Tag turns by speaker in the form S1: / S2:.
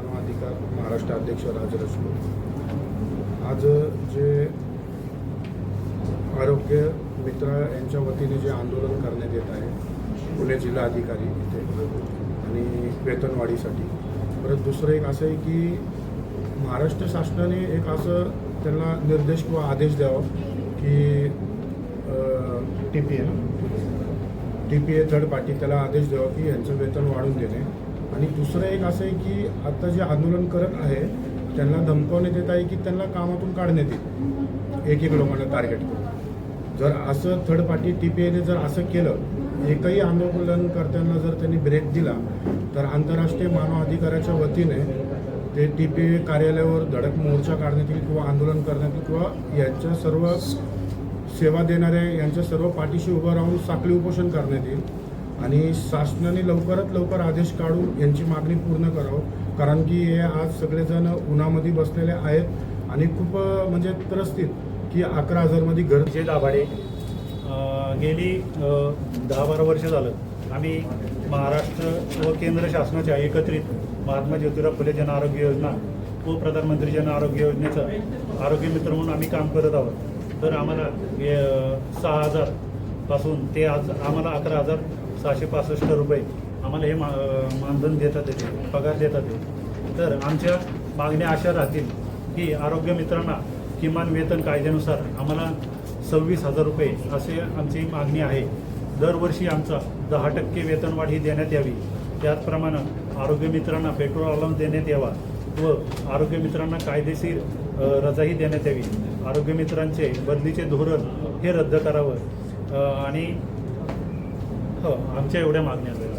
S1: अध्यक्ष राज रसलो आज जे आरोग्य मित्र यांच्या वतीने जे आंदोलन करण्यात येत आहे पुणे जिल्हा अधिकारी इथे आणि वेतनवाढीसाठी. परत दुसरं एक असं आहे की महाराष्ट्र शासनाने एक असं त्यांना निर्देश किंवा आदेश द्यावा की T P A T P A third party त्याला आदेश द्यावा की यांचं वेतन वाढवून देणे. आणि दुसरं एक असं आहे की आता जे आंदोलन करत आहे त्यांना धमकावण्यात येत आहे की त्यांना कामातून काढण्यात येईल. एक एक लोकांना टार्गेट करून. जर असं थर्ड पार्टी टी पी एने जर असं केलं एकही आंदोलनकर्त्यांना जर त्यांनी ब्रेक दिला तर आंतरराष्ट्रीय मानव अधिकाराच्या वतीने ते टी पी कार्यालयावर धडक मोर्चा काढण्यात येईल किंवा आंदोलन करण्यात येईल किंवा यांच्या सर्व सेवा देणाऱ्या यांच्या सर्व पाठीशी उभं राहून साखळी उपोषण करण्यात येईल. आणि शासनाने लवकरात लवकर आदेश काढून यांची मागणी पूर्ण करावं. कारण की हे आज सगळेजण उन्हामध्ये बसलेले आहेत आणि खूप म्हणजे त्रस्तीत की अकरा हजारमध्ये घर
S2: जे दाभाडे गेली दहा बारा वर्ष झालं. आम्ही महाराष्ट्र व केंद्र शासनाच्या एकत्रित महात्मा ज्योतिराव फुले जन आरोग्य योजना व प्रधानमंत्री जन आरोग्य योजनेचं आरोग्य मित्र म्हणून आम्ही काम करत आहोत. तर आम्हाला सहा हजार पासून ते आज आम्हाला अकरा हजार सहाशे पासष्ट रुपये आम्हाला हे मा मानधन देतात येते पगार देतात येते तर आमच्या मागण्या अशा राहतील की आरोग्य मित्रांना किमान वेतन कायद्यानुसार आम्हाला सव्वीस हजार रुपये असे आमची मागणी आहे. दरवर्षी आमचा दहा टक्के वेतनवाढ ही देण्यात यावी. त्याचप्रमाणे आरोग्य मित्रांना पेट्रोल अलाउन्स देण्यात यावा व आरोग्य मित्रांना कायदेशीर रजाही देण्यात यावी. आरोग्य मित्रांचे बदलीचे धोरण हे रद्द करावं. आणि हो आमच्या एवढ्या मागण्या आहेत.